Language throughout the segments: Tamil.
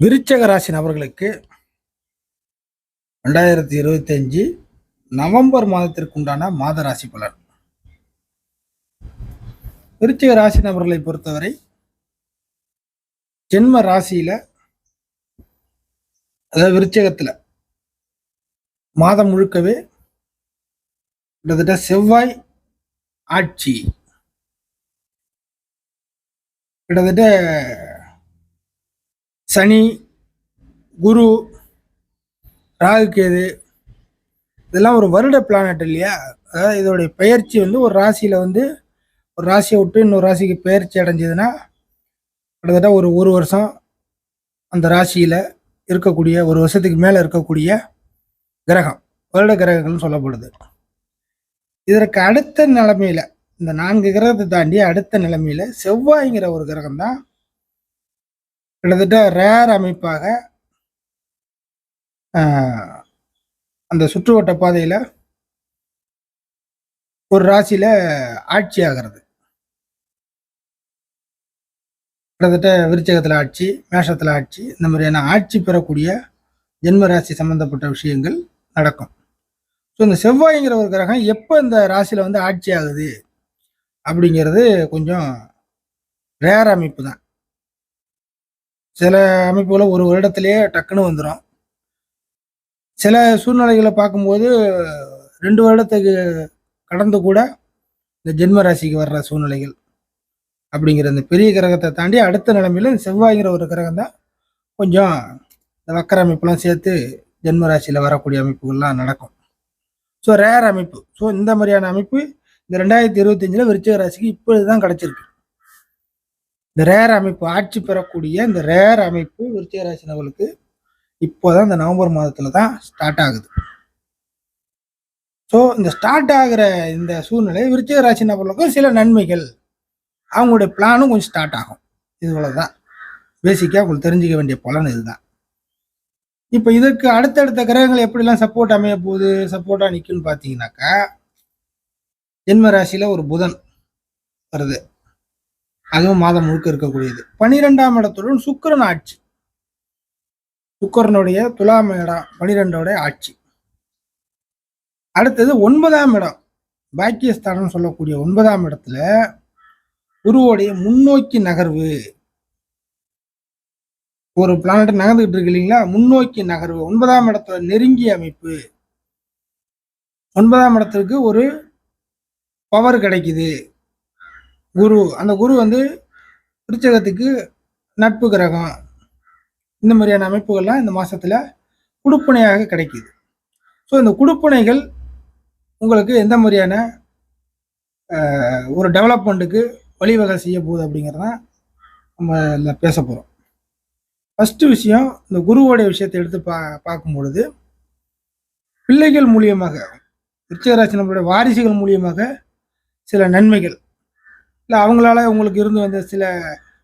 விருச்சக ராசி நபர்களுக்கு ரெண்டாயிரத்தி இருபத்தி அஞ்சு நவம்பர் மாதத்திற்கு உண்டான மாத ராசி பலன். விருச்சிக ராசி நபர்களை பொறுத்தவரை ஜென்ம ராசியில அதாவது விருச்சகத்துல மாதம் முழுக்கவே கிட்டத்தட்ட செவ்வாய் ஆட்சி. கிட்டத்தட்ட சனி குரு ராகு கேது இதெல்லாம் ஒரு வருட பிளானட் இல்லையா? அதாவது இதோடைய பெயர்ச்சி வந்து ஒரு ராசியில் வந்து ஒரு ராசியை விட்டு இன்னொரு ராசிக்கு பெயர்ச்சி அடைஞ்சதுன்னா கிட்டத்தட்ட ஒரு ஒரு வருஷம் அந்த ராசியில் இருக்கக்கூடிய ஒரு வருஷத்துக்கு மேலே இருக்கக்கூடிய கிரகம் வருட கிரகங்கள்னு சொல்லப்படுது. இதற்கு அடுத்த நிலைமையில இந்த நான்கு கிரகத்தை தாண்டி அடுத்த நிலைமையில செவ்வாய்ங்கிற ஒரு கிரகம் தான் கிட்டத்தட்ட ரேர் அமைப்பாக அந்த சுற்றுவட்ட பாதையில் ஒரு ராசியில் ஆட்சி ஆகிறது. கிட்டத்தட்ட விருச்சகத்தில் ஆட்சி மேஷத்தில் ஆட்சி இந்த மாதிரியான ஆட்சி பெறக்கூடிய ஜென்ம ராசி சம்பந்தப்பட்ட விஷயங்கள் நடக்கும். ஸோ இந்த செவ்வாய்ங்கிற ஒரு கிரகம் எப்போ இந்த ராசியில் வந்து ஆட்சி ஆகுது அப்படிங்கிறது கொஞ்சம் ரேர் அமைப்பு தான். சில அமைப்புகளை ஒரு வருடத்திலேயே டக்குன்னு வந்துடும் சில சூழ்நிலைகளை பார்க்கும்போது ரெண்டு வருடத்துக்கு கடந்து கூட இந்த ஜென்ம ராசிக்கு வர்ற சூழ்நிலைகள் அப்படிங்கிற இந்த பெரிய கிரகத்தை தாண்டி அடுத்த நிலைமையில செவ்வாய்ங்கிற ஒரு கிரகம் தான் கொஞ்சம் இந்த வக்கர அமைப்புலாம் சேர்த்து ஜென்ம ராசியில் வரக்கூடிய அமைப்புகள்லாம் நடக்கும். ஸோ ரேர் அமைப்பு. ஸோ இந்த மாதிரியான அமைப்பு இந்த ரெண்டாயிரத்தி இருபத்தஞ்சில் விருச்சிக ராசிக்கு இப்போ தான் கிடச்சிருக்கு. இந்த ரேர் அமைப்பு ஆட்சி பெறக்கூடிய இந்த ரேர் அமைப்பு விருச்சிக ராசி இப்போதான் இந்த நவம்பர் மாதத்துல தான் ஸ்டார்ட் ஆகுது. ஸோ இந்த ஸ்டார்ட் ஆகிற இந்த சூழ்நிலை விருச்சிக ராசி நபர்களுக்கும் சில நன்மைகள். அவங்களுடைய பிளானும் கொஞ்சம் ஸ்டார்ட் ஆகும். இதுபோல தான் பேசிக்காக உங்களுக்கு தெரிஞ்சுக்க வேண்டிய பலன் இதுதான். இப்போ இதற்கு அடுத்தடுத்த கிரகங்கள் எப்படிலாம் சப்போர்ட் அமைய போகுது சப்போர்ட்டாக நிற்கும்னு பார்த்தீங்கன்னாக்கா ஜென்ம ராசியில் ஒரு புதன் வருது. அதுவும் மாதம் முழுக்க இருக்கக்கூடியது. பனிரெண்டாம் இடத்துடன் சுக்கிரன் ஆட்சி. சுக்கரனுடைய துலாம் இடம் பனிரெண்டோடைய ஆட்சி. அடுத்தது ஒன்பதாம் இடம். பாக்கியஸ்தானம் சொல்லக்கூடிய ஒன்பதாம் இடத்துல குருவோடைய முன்னோக்கி நகர்வு. ஒரு பிளானட் நகர்ந்துகிட்டு இருக்கு இல்லைங்களா? முன்னோக்கி நகர்வு. ஒன்பதாம் இடத்துல நெருங்கிய அமைப்பு. ஒன்பதாம் இடத்திற்கு ஒரு பவர் கிடைக்குது. குரு அந்த குரு வந்து விருச்சகத்துக்கு நட்பு கிரகம். இந்த மாதிரியான அமைப்புகள்லாம் இந்த மாதத்தில் குடுப்பனையாக கிடைக்கிது. ஸோ இந்த குடுப்பனைகள் உங்களுக்கு எந்த மாதிரியான ஒரு டெவலப்மெண்ட்டுக்கு வழிவகை செய்ய போகுது அப்படிங்கிறதான் நம்ம இதில் பேச போகிறோம் ஃபஸ்ட்டு விஷயம் இந்த குருவோடைய விஷயத்தை எடுத்து பா பார்க்கும் பொழுது பிள்ளைகள் மூலியமாக விருச்சகராசி நம்மளுடைய வாரிசுகள் மூலியமாக சில நன்மைகள். இல்லை அவங்களால உங்களுக்கு இருந்து வந்த சில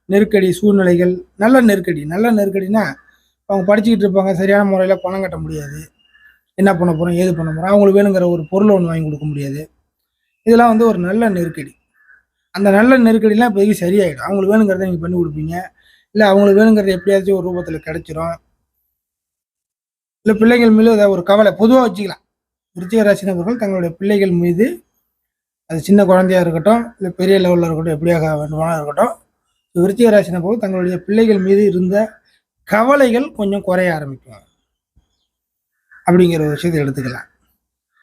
நெருக்கடி சூழ்நிலைகள் நல்ல நெருக்கடி நல்ல நெருக்கடினா அவங்க படிச்சுக்கிட்டு இருப்பாங்க சரியான முறையில் பணம் கட்ட முடியாது. என்ன பண்ண போகிறோம் ஏது பண்ண போகிறோம் அவங்களுக்கு வேணுங்கிற ஒரு பொருள் ஒன்று வாங்கி கொடுக்க முடியாது. இதெல்லாம் வந்து ஒரு நல்ல நெருக்கடி. அந்த நல்ல நெருக்கடிலாம் இப்போதைக்கு சரியாயிடும். அவங்களுக்கு வேணுங்கிறத நீங்கள் பண்ணி கொடுப்பீங்க. இல்லை அவங்களுக்கு வேணுங்கிறது எப்படியாச்சும் ஒரு ரூபத்தில் கிடைச்சிரும். இல்லை பிள்ளைகள் மீது ஏதாவது ஒரு கவலை பொதுவாக வச்சுக்கலாம். விருச்சிக ராசி நபர்கள் தங்களுடைய பிள்ளைகள் மீது அது சின்ன குழந்தையா இருக்கட்டும் இல்லை பெரிய லெவலில் இருக்கட்டும் எப்படியாக வேண்டுமானால் இருக்கட்டும் விருச்சிக ராசின போது தங்களுடைய பிள்ளைகள் மீது இருந்த கவலைகள் கொஞ்சம் குறைய ஆரம்பிக்கும். அப்படிங்கிற ஒரு விஷயத்தை எடுத்துக்கலாம்.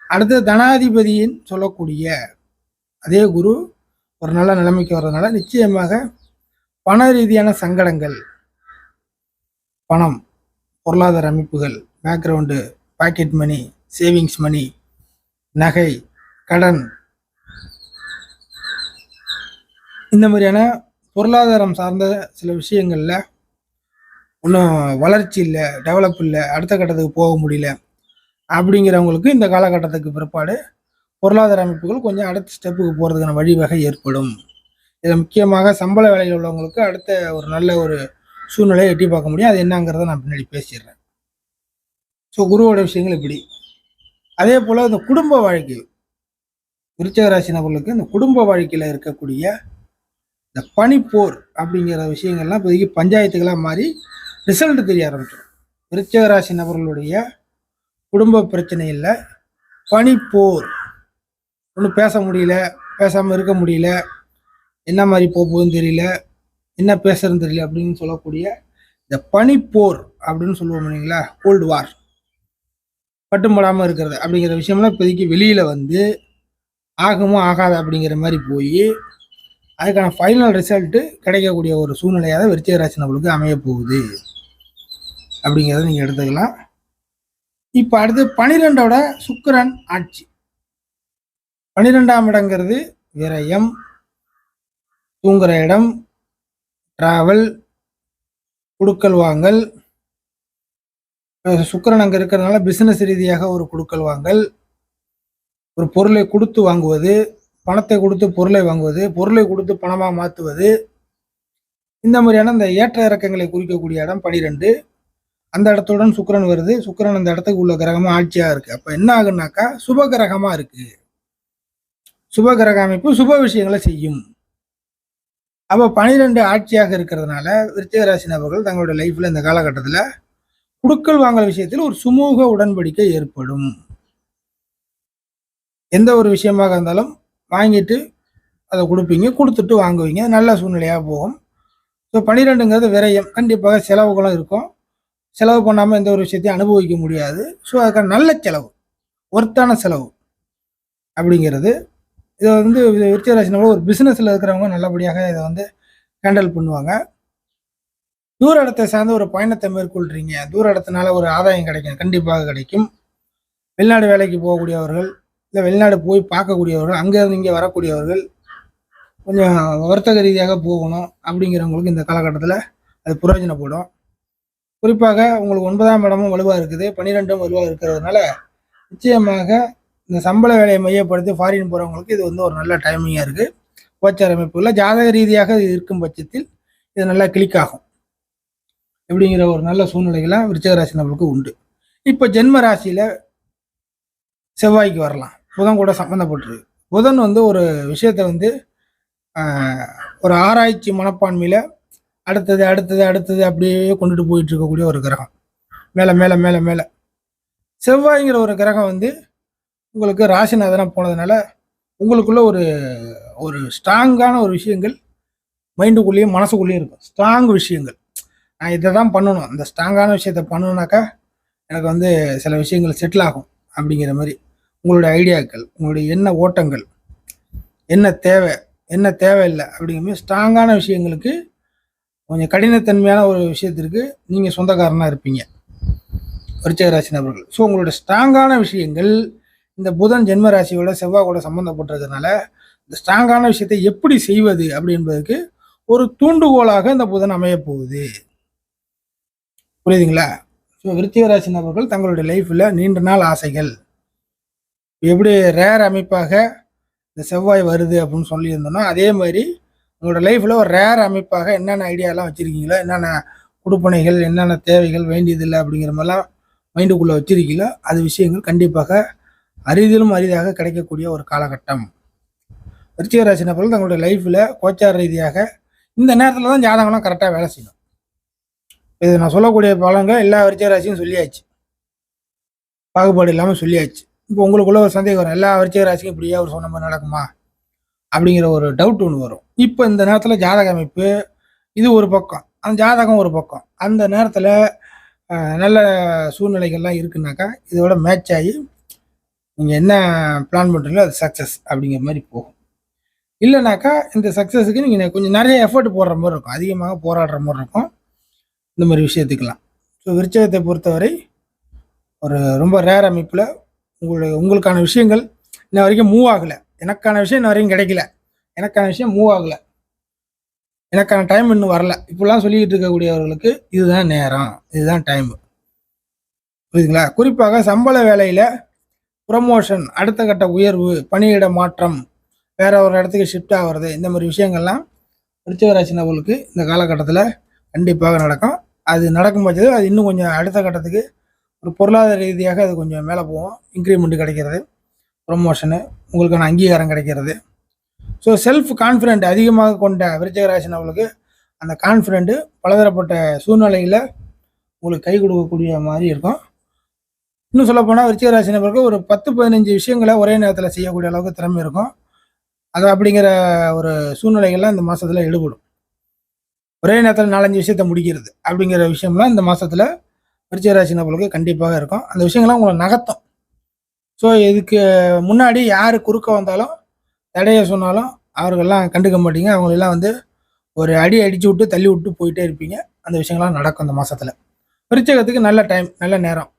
அடுத்து தனாதிபதியின் சொல்லக்கூடிய அதே குரு ஒரு நல்ல நிலைமைக்கு வர்றதுனால நிச்சயமாக பண ரீதியான சங்கடங்கள் பணம் பொருளாதார அமைப்புகள் background pocket money savings money நகை கடன் இந்த மாதிரியான பொருளாதாரம் சார்ந்த சில விஷயங்களில் இன்னும் வளர்ச்சி இல்லை டெவலப் இல்லை அடுத்த கட்டத்துக்கு போக முடியல அப்படிங்கிறவங்களுக்கு இந்த காலகட்டத்துக்கு பிற்பாடு பொருளாதார அமைப்புகள் கொஞ்சம் அடுத்த ஸ்டெப்புக்கு போகிறதுக்கான வழிவகை ஏற்படும். இதில் முக்கியமாக சம்பள வேலையில் உள்ளவங்களுக்கு அடுத்த ஒரு நல்ல ஒரு சூழ்நிலையை எட்டி பார்க்க முடியும். அது என்னங்கிறத நான் பின்னாடி பேசிடுறேன். ஸோ குருவோட விஷயங்கள் இப்படி. அதே போல் இந்த குடும்ப வாழ்க்கை விருச்சக ராசி நபர்களுக்கு இந்த குடும்ப வாழ்க்கையில் இருக்கக்கூடிய இந்த பனிப்போர் அப்படிங்கிற விஷயங்கள்லாம் இப்போதைக்கு பஞ்சாயத்துக்கெல்லாம் மாறி ரிசல்ட் தெரிய ஆரம்பிச்சிடும். விருச்சகராசி நபர்களுடைய குடும்ப பிரச்சனையில் பனிப்போர். ஒன்றும் பேச முடியல பேசாமல் இருக்க முடியல என்ன மாதிரி போக போகுதுன்னு தெரியல என்ன பேசுறதுன்னு தெரியல அப்படின்னு சொல்லக்கூடிய இந்த பனிப்போர் அப்படின்னு சொல்லுவோம் இல்லைங்களா? கோல்டு வார் பட்டும்படாமல் இருக்கிறது அப்படிங்கிற விஷயம்லாம் இப்போதைக்கு வெளியில் வந்து ஆகுமோ ஆகாது அப்படிங்கிற மாதிரி போய் அதுக்கான ஃபைனல் ரிசல்ட்டு கிடைக்கக்கூடிய ஒரு சூழ்நிலையாக தான் விருச்சிக ராசி நம்மளுக்கு அமைய போகுது. அப்படிங்கிறத நீங்கள் எடுத்துக்கலாம். இப்போ அடுத்து பனிரெண்டோட சுக்கரன் ஆட்சி. பனிரெண்டாம் இடங்கிறது விரயம் தூங்குற இடம் டிராவல் குடுக்கல் வாங்கல். சுக்கரன் அங்கே இருக்கிறதுனால பிஸ்னஸ் ரீதியாக ஒரு குடுக்கல் வாங்கல் ஒரு பொருளை கொடுத்து வாங்குவது பணத்தை கொடுத்து பொருளை வாங்குவது பொருளை கொடுத்து பணமாக மாற்றுவது இந்த மாதிரியான இந்த ஏற்ற இறக்கங்களை குறிக்கக்கூடிய இடம் பனிரெண்டு. அந்த இடத்துடன் சுக்கரன் வருது. சுக்கரன் அந்த இடத்துக்கு உள்ள கிரகமாக ஆட்சியாக இருக்கு. அப்போ என்ன ஆகுனாக்கா சுப கிரகமாக இருக்கு. சுப கிரக அமைப்பு சுப விஷயங்களை செய்யும். அப்போ பனிரெண்டு ஆட்சியாக இருக்கிறதுனால விருச்சிக ராசி நபர்கள் தங்களுடைய லைஃப்பில் இந்த காலகட்டத்தில் குடுக்கல் வாங்கல் விஷயத்தில் ஒரு சுமூக உடன்படிக்கை ஏற்படும். எந்த ஒரு விஷயமாக இருந்தாலும் வாங்கிட்டு அதை கொடுப்பீங்க கொடுத்துட்டு வாங்குவீங்க. நல்ல சூழ்நிலையாக போகும். ஸோ பன்னிரெண்டுங்கிறது விரயம். கண்டிப்பாக செலவுகளும் இருக்கும். செலவு பண்ணாமல் எந்த ஒரு விஷயத்தையும் அனுபவிக்க முடியாது. ஸோ அதுக்கான நல்ல செலவு. ஒர்த்தான செலவு அப்படிங்கிறது. இதை வந்து விருச்சராசினோட ஒரு பிஸ்னஸில் இருக்கிறவங்க நல்லபடியாக இதை வந்து ஹேண்டில் பண்ணுவாங்க. தூர இடத்தை சார்ந்த ஒரு பயணத்தை மேற்கொள்கிறீங்க தூர இடத்தினால ஒரு ஆதாயம் கிடைக்கும். கண்டிப்பாக கிடைக்கும். வெளிநாடு வேலைக்கு போகக்கூடியவர்கள் இல்லை வெளிநாடு போய் பார்க்கக்கூடியவர்கள் அங்கேருந்து இங்கே வரக்கூடியவர்கள் கொஞ்சம் வர்த்தக ரீதியாக போகணும் அப்படிங்கிறவங்களுக்கு இந்த காலகட்டத்தில் அது பிரயோஜனப்படும். குறிப்பாக உங்களுக்கு ஒன்பதாம் இடமும் வலுவாக இருக்குது பன்னிரெண்டும் வலுவாக இருக்கிறதுனால நிச்சயமாக இந்த சம்பள வேலையை மையப்படுத்தி ஃபாரின் போகிறவங்களுக்கு இது வந்து ஒரு நல்ல டைமிங்காக இருக்குது கோச்சார் அமைப்புகளில் ஜாதக ரீதியாக இது இருக்கும் பட்சத்தில் இது நல்லா கிளிக் ஆகும். இப்படிங்கிற ஒரு நல்ல சூழ்நிலைகள்லாம் விருச்சக ராசி நம்மளுக்கு உண்டு. இப்போ ஜென்ம ராசியில் செவ்வாய்க்கு வரலாம். புதன் கூட சம்மந்தப்பட்டிருக்கு புதன் வந்து ஒரு விஷயத்தை வந்து ஒரு ஆராய்ச்சி மனப்பான்மையில் அடுத்தது அடுத்தது அடுத்தது அப்படியே கொண்டுட்டு போயிட்டு இருக்கக்கூடிய ஒரு கிரகம். மேலே மேலே மேலே மேலே. செவ்வாய்ங்கிற ஒரு கிரகம் வந்து உங்களுக்கு ராசிநாதனாக போனதுனால உங்களுக்குள்ள ஒரு ஒரு ஸ்ட்ராங்கான ஒரு விஷயங்கள் மைண்டுக்குள்ளேயும் மனசுக்குள்ளேயும் இருக்கும். ஸ்ட்ராங் விஷயங்கள். நான் இதை தான் பண்ணணும். அந்த ஸ்ட்ராங்கான விஷயத்த பண்ணணுனாக்கா எனக்கு வந்து சில விஷயங்கள் செட்டில் ஆகும் அப்படிங்கிற மாதிரி. உங்களுடைய ஐடியாக்கள் உங்களுடைய என்ன ஓட்டங்கள் என்ன தேவை என்ன தேவையில்லை அப்படிங்கிற மாதிரி ஸ்ட்ராங்கான விஷயங்களுக்கு கொஞ்சம் கடினத்தன்மையான ஒரு விஷயத்திற்கு நீங்கள் சொந்தக்காரனாக இருப்பீங்க. விருச்சிக நபர்கள். ஸோ உங்களோட ஸ்ட்ராங்கான விஷயங்கள் இந்த புதன் ஜென்ம ராசியோட செவ்வாய் கூட சம்மந்தப்பட்டிருக்கிறதுனால இந்த ஸ்ட்ராங்கான விஷயத்தை எப்படி செய்வது அப்படி என்பதற்கு ஒரு தூண்டுகோலாக இந்த புதன் அமையப்போகுது புரியுதுங்களா? ஸோ விருச்சிக ராசி நபர்கள் தங்களுடைய லைஃப்பில் நீண்ட நாள் ஆசைகள். எப்படி ரேர் அமைப்பாக இந்த செவ்வாய் வருது அப்படின்னு சொல்லியிருந்தோம்னா அதே மாதிரி உங்களோட லைஃப்பில் ஒரு ரேர் அமைப்பாக என்னென்ன ஐடியாலாம் வச்சுருக்கீங்களோ என்னென்ன கொடுப்பனைகள் என்னென்ன தேவைகள் வேண்டியதில்லை அப்படிங்கிற மாதிரிலாம் மைண்டுக்குள்ளே வச்சுருக்கீங்களோ அது விஷயங்கள் கண்டிப்பாக அரிதிலும் அரிதாக கிடைக்கக்கூடிய ஒரு காலகட்டம். விருச்சிகராசி நபர்கள் தங்களுடைய லைஃப்பில் கோச்சார ரீதியாக இந்த நேரத்தில் தான் ஜாதகம்லாம் கரெக்டாக வேலை செய்யணும். இது நான் சொல்லக்கூடிய பலன்கள் எல்லா விருச்சிகராசியும் சொல்லியாச்சு. பாகுபாடு இல்லாமல் சொல்லியாச்சு. இப்போ உங்களுக்குள்ள ஒரு சந்தேகம் வரும். எல்லா விருச்சிக ராசிக்கும் இப்படியே அவர் சொன்ன மாதிரி நடக்குமா? அப்படிங்கிற ஒரு டவுட் ஒன்று வரும். இப்போ இந்த நேரத்தில் ஜாதக அமைப்பு இது ஒரு பக்கம். அந்த ஜாதகம் ஒரு பக்கம். அந்த நேரத்தில் நல்ல சூழ்நிலைகள்லாம் இருக்குனாக்கா இதோட மேட்ச் ஆகி நீங்கள் என்ன பிளான் பண்ணுறீங்களோ அது சக்ஸஸ் அப்படிங்கிற மாதிரி போகும். இல்லைனாக்கா இந்த சக்ஸஸுக்கு நீங்கள் கொஞ்சம் நிறைய எஃபர்ட் போடுற மாதிரி இருக்கும். அதிகமாக போராடுற மாதிரி இருக்கும். இந்த மாதிரி விஷயத்துக்கெல்லாம். ஸோ விருச்சகத்தை பொறுத்தவரை ஒரு ரொம்ப ரேர் அமைப்பில் உங்களுடைய உங்களுக்கான விஷயங்கள் இன்ன வரைக்கும் மூவ் ஆகலை. எனக்கான விஷயம் இன்ன வரைக்கும் கிடைக்கல. எனக்கான விஷயம் மூவ் ஆகலை. எனக்கான டைம் இன்னும் வரல. இப்படிலாம் சொல்லிக்கிட்டு இருக்கக்கூடியவர்களுக்கு இதுதான் நேரம். இதுதான் டைம் புரியுதுங்களா? குறிப்பாக சம்பள வேலையில் ப்ரமோஷன் அடுத்த கட்ட உயர்வு பணியிட மாற்றம் வேற ஒரு இடத்துக்கு ஷிஃப்ட் ஆகிறது இந்த மாதிரி விஷயங்கள்லாம் விருச்சிக நபர்களுக்கு இந்த காலகட்டத்தில் கண்டிப்பாக நடக்கும். அது நடக்கும் பட்சத்தில் அது இன்னும் கொஞ்சம் அடுத்த கட்டத்துக்கு ஒரு பொருளாதார ரீதியாக அது கொஞ்சம் மேலே போகும். இன்க்ரிமெண்ட் கிடைக்கிறது. ப்ரொமோஷனு உங்களுக்கான அங்கீகாரம் கிடைக்கிறது. ஸோ செல்ஃப் கான்ஃபிடென்ட் அதிகமாக கொண்ட விருச்சிக ராசி அந்த கான்ஃபிடென்ட்டு பலதரப்பட்ட சூழ்நிலையில் உங்களுக்கு கை கொடுக்கக்கூடிய மாதிரி இருக்கும். இன்னும் சொல்லப்போனால் விருச்சிக ராசி நபருக்கு ஒரு பத்து பதினஞ்சு விஷயங்களை ஒரே நேரத்தில் செய்யக்கூடிய அளவுக்கு திறமை இருக்கும். அது அப்படிங்கிற ஒரு சூழ்நிலைகள்லாம் இந்த மாதத்தில் ஈடுபடும். ஒரே நேரத்தில் நாலஞ்சு விஷயத்த முடிக்கிறது அப்படிங்கிற விஷயம்லாம் இந்த மாதத்தில் விருச்சிக நபர்களுக்கு கண்டிப்பாக இருக்கும். அந்த விஷயங்கள்லாம் உங்களை நகர்த்தும். ஸோ இதுக்கு முன்னாடி யார் குறுக்க வந்தாலும் தடையை சொன்னாலும் அவர்கள்லாம் கண்டுக்க மாட்டீங்க. அவங்களெல்லாம் வந்து ஒரு அடி அடித்து விட்டு தள்ளி விட்டு போயிட்டே இருப்பீங்க. அந்த விஷயங்கள்லாம் நடக்கும் அந்த மாதத்தில் விருச்சகத்துக்கு நல்ல டைம் நல்ல நேரம்.